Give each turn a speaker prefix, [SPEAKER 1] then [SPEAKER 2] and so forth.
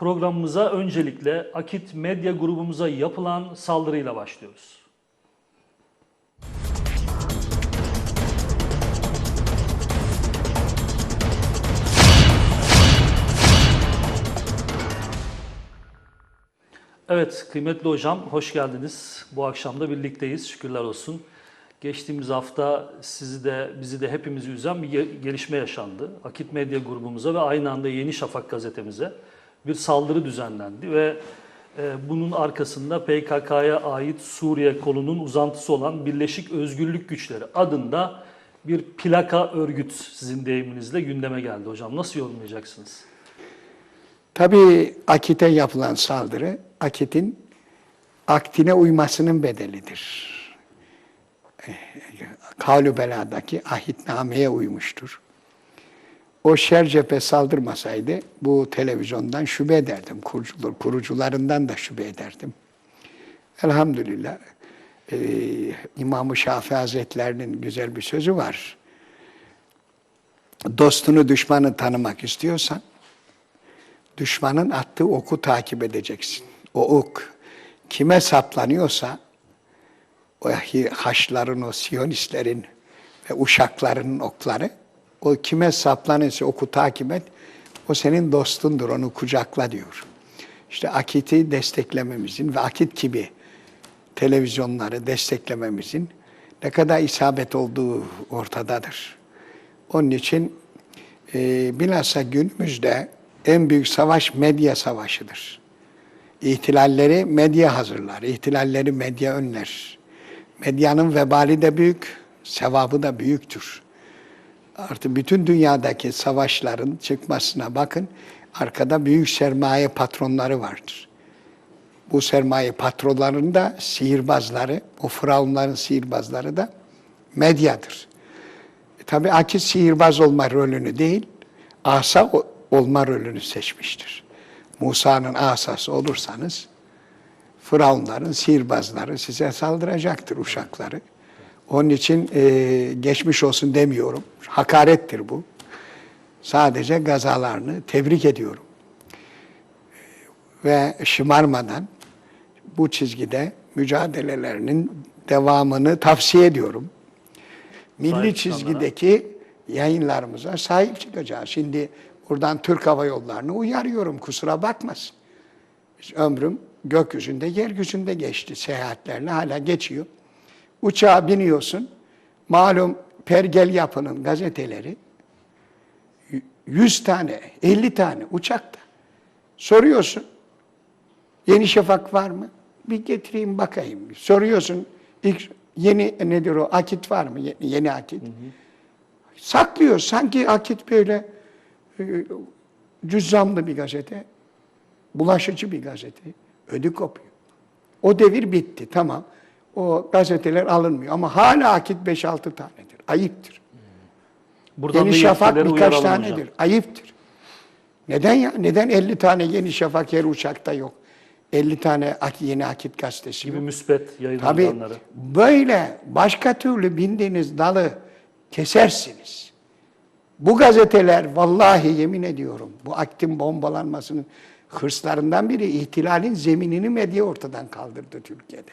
[SPEAKER 1] Programımıza öncelikle Akit Medya grubumuza yapılan saldırıyla başlıyoruz. Evet, kıymetli hocam hoş geldiniz. Bu akşam da birlikteyiz, şükürler olsun. Geçtiğimiz hafta sizi de bizi de hepimizi üzen bir ge- gelişme yaşandı. Akit Medya grubumuza ve aynı anda Yeni Şafak gazetemize bir saldırı düzenlendi ve e, bunun arkasında PKK'ya ait Suriye kolunun uzantısı olan Birleşik Özgürlük Güçleri adında bir plaka örgüt sizin deyiminizle gündeme geldi hocam. Nasıl yorumlayacaksınız?
[SPEAKER 2] Tabii Akit'e yapılan saldırı, Akit'in aktine uymasının bedelidir. Eh, Kavlu beladaki ahitnameye uymuştur. O şer cephe saldırmasaydı bu televizyondan şüphe ederdim. Kurucular, kurucularından da şüphe ederdim. Elhamdülillah e, İmam-ı Şafii Hazretlerinin güzel bir sözü var. Dostunu düşmanı tanımak istiyorsan düşmanın attığı oku takip edeceksin. O ok kime saplanıyorsa o haçların, o siyonistlerin ve uşaklarının okları o kime saplanırsa oku takip et. O senin dostundur, onu kucakla diyor. İşte Akit'i desteklememizin ve Akit gibi televizyonları desteklememizin ne kadar isabet olduğu ortadadır. Onun için e, bilhassa günümüzde en büyük savaş medya savaşıdır. İhtilalleri medya hazırlar, ihtilalleri medya önler. Medyanın vebali de büyük, sevabı da büyüktür. Artık bütün dünyadaki savaşların çıkmasına bakın, arkada büyük sermaye patronları vardır. Bu sermaye patronlarının da sihirbazları, o firavunların sihirbazları da medyadır. E, tabii Akit sihirbaz olma rolünü değil, asa olma rolünü seçmiştir. Musa'nın asası olursanız, Firavunların sihirbazları size saldıracaktır uşakları. Onun için e, geçmiş olsun demiyorum. Hakarettir bu. Sadece gazalarını tebrik ediyorum. Ve şımarmadan bu çizgide mücadelelerinin devamını tavsiye ediyorum. Milli
[SPEAKER 1] Sahip
[SPEAKER 2] çizgideki yayınlarımıza sahip çıkacağız. Şimdi buradan Türk Hava Yolları'nı uyarıyorum kusura bakmasın. Ömrüm gökyüzünde, yeryüzünde geçti seyahatlerle hala geçiyor. Uçağa biniyorsun, malum pergel yapının gazeteleri 100 tane, 50 tane uçakta. Soruyorsun, Yeni Şafak var mı? Bir getireyim bakayım. Soruyorsun, ilk yeni nedir o, akit var mı? Yeni, yeni akit. Saklıyor, sanki akit böyle e, cüzzamlı bir gazete, bulaşıcı bir gazete. Ödü kopuyor. O devir bitti, tamam. O gazeteler alınmıyor ama hala akit 5-6 tanedir. Ayıptır.
[SPEAKER 1] Buradan
[SPEAKER 2] Yeni Şafak birkaç tanedir.
[SPEAKER 1] hocam.
[SPEAKER 2] Ayıptır. Neden ya? Neden 50 tane Yeni Şafak her uçakta yok? 50 tane yeni akit gazetesi
[SPEAKER 1] Gibi
[SPEAKER 2] yok.
[SPEAKER 1] müspet yayın
[SPEAKER 2] Tabii
[SPEAKER 1] organları.
[SPEAKER 2] böyle başka türlü bindiğiniz dalı kesersiniz. Bu gazeteler vallahi yemin ediyorum bu aktin bombalanmasının hırslarından biri ihtilalin zeminini medya ortadan kaldırdı Türkiye'de.